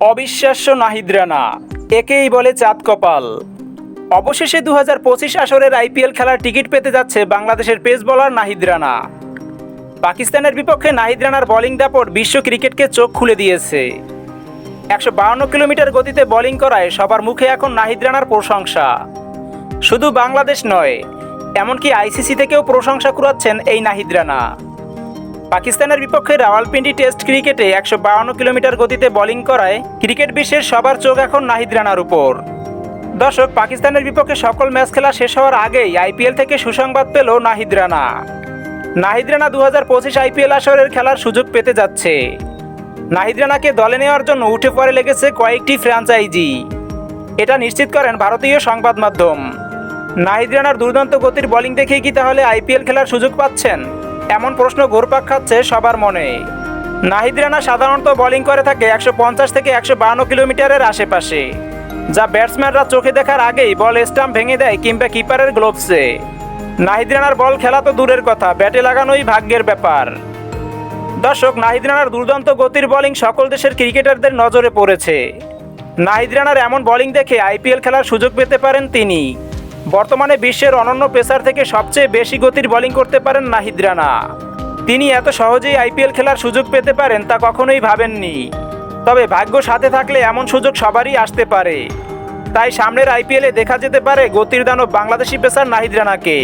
অবিশ্বাস্য নাহিদ রানা। একেই বলে চাঁদ কপাল। অবশেষে দু হাজার পঁচিশ আসরের আইপিএল খেলার টিকিট পেতে যাচ্ছে বাংলাদেশের পেস বোলার নাহিদ রানা। পাকিস্তানের বিপক্ষে নাহিদ রানার বোলিং দাপট বিশ্ব ক্রিকেটকে চোখ খুলে দিয়েছে। একশো বাউন্ন কিলোমিটার গতিতে বোলিং করায় সবার মুখে এখন নাহিদ রানার প্রশংসা। শুধু বাংলাদেশ নয়, এমনকি আইসিসি থেকেও প্রশংসা কুড়াচ্ছেন এই নাহিদ রানা। পাকিস্তানের বিপক্ষে রাওয়ালপিন্ডি টেস্ট ক্রিকেটে একশো বাউন্ন কিলোমিটার গতিতে বোলিং করায় ক্রিকেট বিশ্বের সবার চোখ এখন নাহিদ রানার উপর। দর্শক, পাকিস্তানের বিপক্ষে সকল ম্যাচ খেলা শেষ হওয়ার আগেই আইপিএল থেকে সুসংবাদ পেল নাহিদ রানা। নাহিদ রানা দু হাজার পঁচিশ আইপিএল আসরের খেলার সুযোগ পেতে যাচ্ছে। নাহিদ রানাকে দলে নেওয়ার জন্য উঠে পড়ে লেগেছে কয়েকটি ফ্র্যাঞ্চাইজি। এটা নিশ্চিত করেন ভারতীয় সংবাদ মাধ্যম। নাহিদ রানার দুর্দান্ত গতির বোলিং দেখেই কি তাহলে আইপিএল খেলার সুযোগ পাচ্ছেন? এমন প্রশ্ন ঘুরপাক খাচ্ছে সবার মনে। নাহিদ রানা সাধারণত বোলিং করে থাকে একশো পঞ্চাশ থেকে একশো বাহান্ন কিলোমিটারের আশেপাশে, যা ব্যাটসম্যানরা চোখে দেখার আগেই বল স্টাম্প ভেঙে দেয় কিংবা কিপারের গ্লোভসে। নাহিদ রানার বল খেলা তো দূরের কথা, ব্যাটে লাগানোই ভাগ্যের ব্যাপার। দর্শক, নাহিদ রানার দুর্দান্ত গতির বোলিং সকল দেশের ক্রিকেটারদের নজরে পড়েছে। নাহিদ রানার এমন বোলিং দেখে আইপিএল খেলার সুযোগ পেতে পারেন তিনি। বর্তমানে বিশ্বের অনন্য পেসার থেকে সবচেয়ে বেশি গতির বোলিং করতে পারেন নাহিদ রানা। তিনি এত সহজেই আইপিএল খেলার সুযোগ পেতে পারেন তা কখনোই ভাবেননি। তবে ভাগ্য সাথে থাকলে এমন সুযোগ সবারই আসতে পারে। তাই সামনের আইপিএলে দেখা যেতে পারে গতির দানব বাংলাদেশি পেসার নাহিদ রানাকে।